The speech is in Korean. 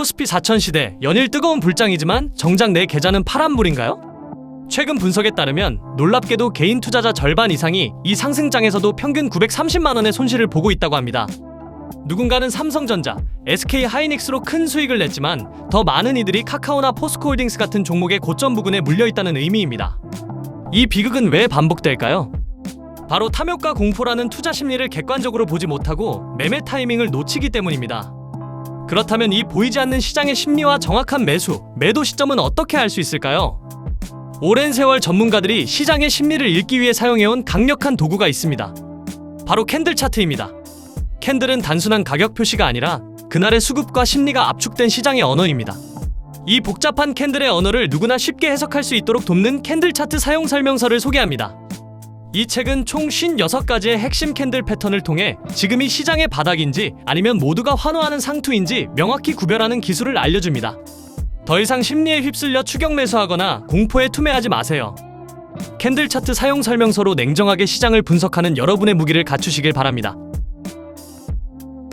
코스피 4000 시대 연일 뜨거운 불장이지만 정작 내 계좌는 파란물인가요? 최근 분석에 따르면 놀랍게도 개인 투자자 절반 이상이 이 상승장에서도 평균 930만 원의 손실을 보고 있다고 합니다. 누군가는 삼성전자, SK 하이닉스로 큰 수익을 냈지만 더 많은 이들이 카카오나 포스코홀딩스 같은 종목의 고점 부근에 물려 있다는 의미입니다. 이 비극은 왜 반복될까요? 바로 탐욕과 공포라는 투자 심리를 객관적으로 보지 못하고 매매 타이밍을 놓치기 때문입니다. 그렇다면 이 보이지 않는 시장의 심리와 정확한 매수, 매도 시점은 어떻게 알 수 있을까요? 오랜 세월 전문가들이 시장의 심리를 읽기 위해 사용해온 강력한 도구가 있습니다. 바로 캔들 차트입니다. 캔들은 단순한 가격 표시가 아니라 그날의 수급과 심리가 압축된 시장의 언어입니다. 이 복잡한 캔들의 언어를 누구나 쉽게 해석할 수 있도록 돕는 캔들 차트 사용 설명서를 소개합니다. 이 책은 총 56가지의 핵심 캔들 패턴을 통해 지금이 시장의 바닥인지 아니면 모두가 환호하는 상투인지 명확히 구별하는 기술을 알려줍니다. 더 이상 심리에 휩쓸려 추격 매수하거나 공포에 투매하지 마세요. 캔들 차트 사용 설명서로 냉정하게 시장을 분석하는 여러분의 무기를 갖추시길 바랍니다.